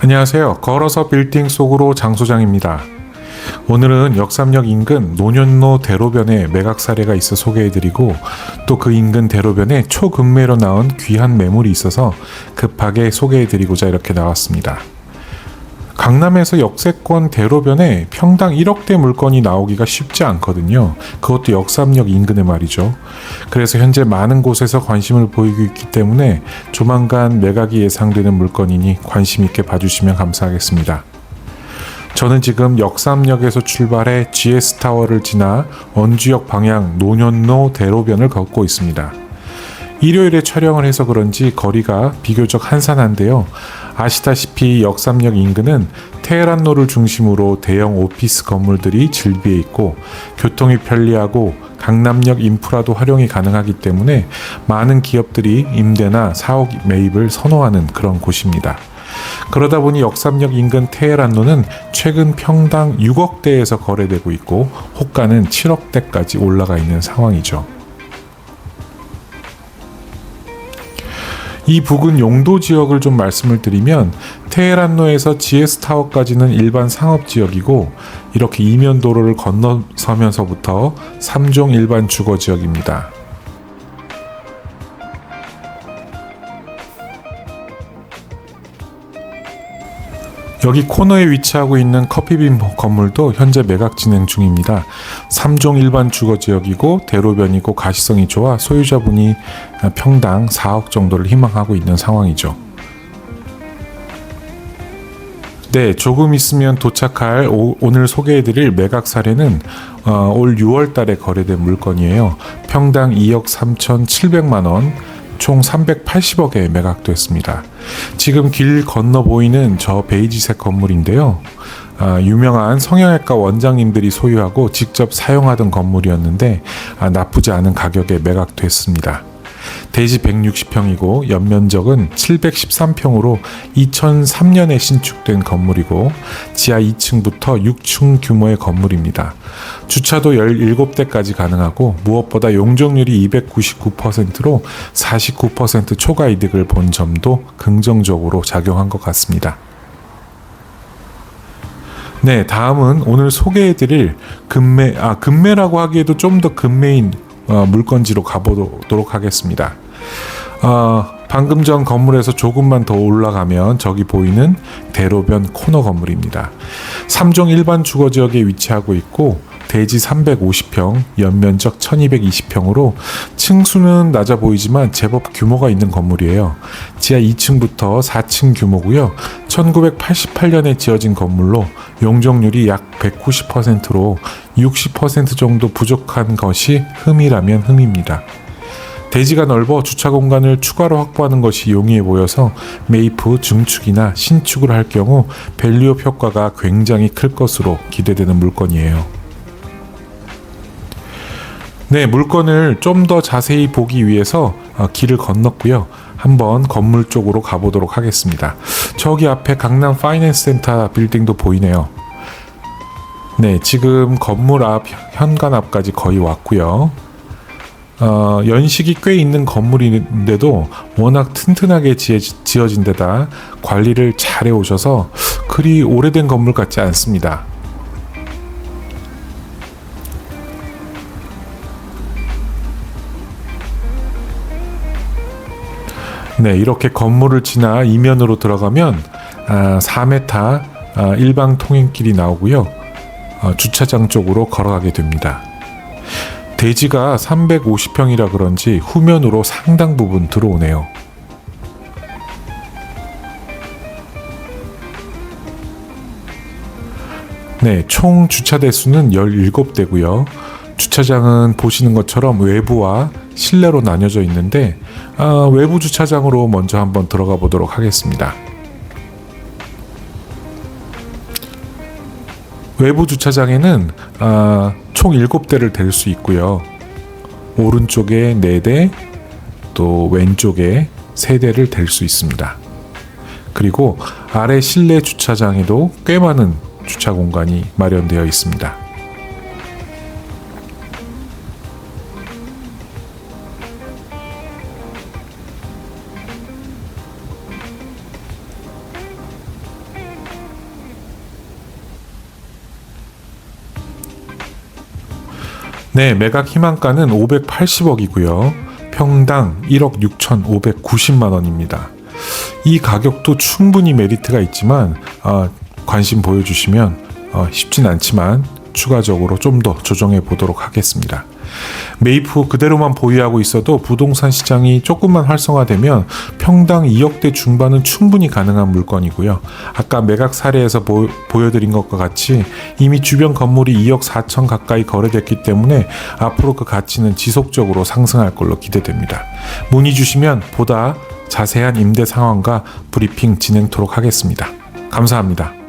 안녕하세요. 걸어서 빌딩 속으로 장소장입니다. 오늘은 역삼역 인근 노년로 대로변에 매각 사례가 있어 소개해드리고 또 그 인근 대로변에 초급매로 나온 귀한 매물이 있어서 급하게 소개해드리고자 이렇게 나왔습니다. 강남에서 역세권 대로변에 평당 1억대 물건이 나오기가 쉽지 않거든요. 그것도 역삼역 인근에 말이죠. 그래서 현재 많은 곳에서 관심을 보이고 있기 때문에 조만간 매각이 예상되는 물건이니 관심 있게 봐주시면 감사하겠습니다. 저는 지금 역삼역에서 출발해 GS타워를 지나 원주역 방향 노년로 대로변을 걷고 있습니다. 일요일에 촬영을 해서 그런지 거리가 비교적 한산한데요. 아시다시피 역삼역 인근은 테헤란로를 중심으로 대형 오피스 건물들이 즐비해 있고 교통이 편리하고 강남역 인프라도 활용이 가능하기 때문에 많은 기업들이 임대나 사옥 매입을 선호하는 그런 곳입니다. 그러다 보니 역삼역 인근 테헤란로는 최근 평당 6억대에서 거래되고 있고 호가는 7억대까지 올라가 있는 상황이죠. 이 부근 용도 지역을 좀 말씀을 드리면 테헤란로에서 GS타워까지는 일반 상업 지역이고 이렇게 이면 도로를 건너서면서부터 3종 일반 주거 지역입니다. 여기 코너에 위치하고 있는 커피빈 건물도 현재 매각 진행 중입니다. 3종 일반 주거 지역이고 대로변이고 가시성이 좋아 소유자분이 평당 4억 정도를 희망하고 있는 상황이죠. 네, 조금 있으면 도착할 오, 늘 소개해드릴 매각 사례는 어, 올 6월 달에 거래된 물건이에요. 평당 2억 3,700만 원, 총 380억에 매각됐습니다. 지금 길 건너 보이는 저 베이지색 건물인데요. 아, 유명한 성형외과 원장님들이 소유하고 직접 사용하던 건물이었는데 아, 나쁘지 않은 가격에 매각됐습니다. 대지 160평이고 연면적은 713평으로 2003년에 신축된 건물이고 지하 2층부터 6층 규모의 건물입니다. 주차도 17대까지 가능하고 무엇보다 용적률이 299%로 49% 초과 이득을 본 점도 긍정적으로 작용한 것 같습니다. 네, 다음은 오늘 소개해드릴 금매, 아, 금매라고 하기에도 좀 더 금매인 어, 물건지로 가보도록 하겠습니다. 어, 방금 전 건물에서 조금만 더 올라가면 저기 보이는 대로변 코너 건물입니다. 3종 일반 주거 지역에 위치하고 있고 대지 350평, 연면적 1220평으로 층수는 낮아 보이지만 제법 규모가 있는 건물이에요. 지하 2층부터 4층 규모고요. 1988년에 지어진 건물로 용적률이 약 190%로 60% 정도 부족한 것이 흠이라면 흠입니다. 대지가 넓어 주차 공간을 추가로 확보하는 것이 용이해 보여서 후 증축이나 신축을 할 경우 밸류업 효과가 굉장히 클 것으로 기대되는 물건이에요. 네, 물건을 좀 더 자세히 보기 위해서 어, 길을 건넜고요. 한번 건물 쪽으로 가보도록 하겠습니다. 저기 앞에 강남 파이낸스 센터 빌딩도 보이네요. 네, 지금 건물 앞 현관 앞까지 거의 왔고요. 어, 연식이 꽤 있는 건물인데도 워낙 튼튼하게 지어진 데다 관리를 잘 해오셔서 그리 오래된 건물 같지 않습니다. 네, 이렇게 건물을 지나 이면으로 들어가면 아, 4m 아, 일방 통행길이 나오고요. 어, 주차장 쪽으로 걸어가게 됩니다. 대지가 350평이라 그런지 후면으로 상당 부분 들어오네요. 네, 총 주차 대수는 17대고요. 주차장은 보시는 것처럼 외부와 실내로 나뉘어져 있는데 아, 외부 주차장으로 먼저 한번 들어가 보도록 하겠습니다. 외부 주차장에는 아, 총 7대를 댈 수 있고요. 오른쪽에 4대, 또 왼쪽에 3대를 댈 수 있습니다. 그리고 아래 실내 주차장에도 꽤 많은 주차 공간이 마련되어 있습니다. 네, 매각 희망가는 580억이고요. 평당 1억 6,590만 원입니다. 이 가격도 충분히 메리트가 있지만 아, 관심 보여주시면 어, 쉽진 않지만 추가적으로 좀 더 조정해 보도록 하겠습니다. 후 그대로만 보유하고 있어도 부동산 시장이 조금만 활성화되면 평당 2억대 중반은 충분히 가능한 물건이고요. 아까 매각 사례에서 보, 보여드린 것과 같이 이미 주변 건물이 2억 4천 가까이 거래됐기 때문에 앞으로 그 가치는 지속적으로 상승할 걸로 기대됩니다. 문의 주시면 보다 자세한 임대 상황과 브리핑 진행토록 하겠습니다. 감사합니다.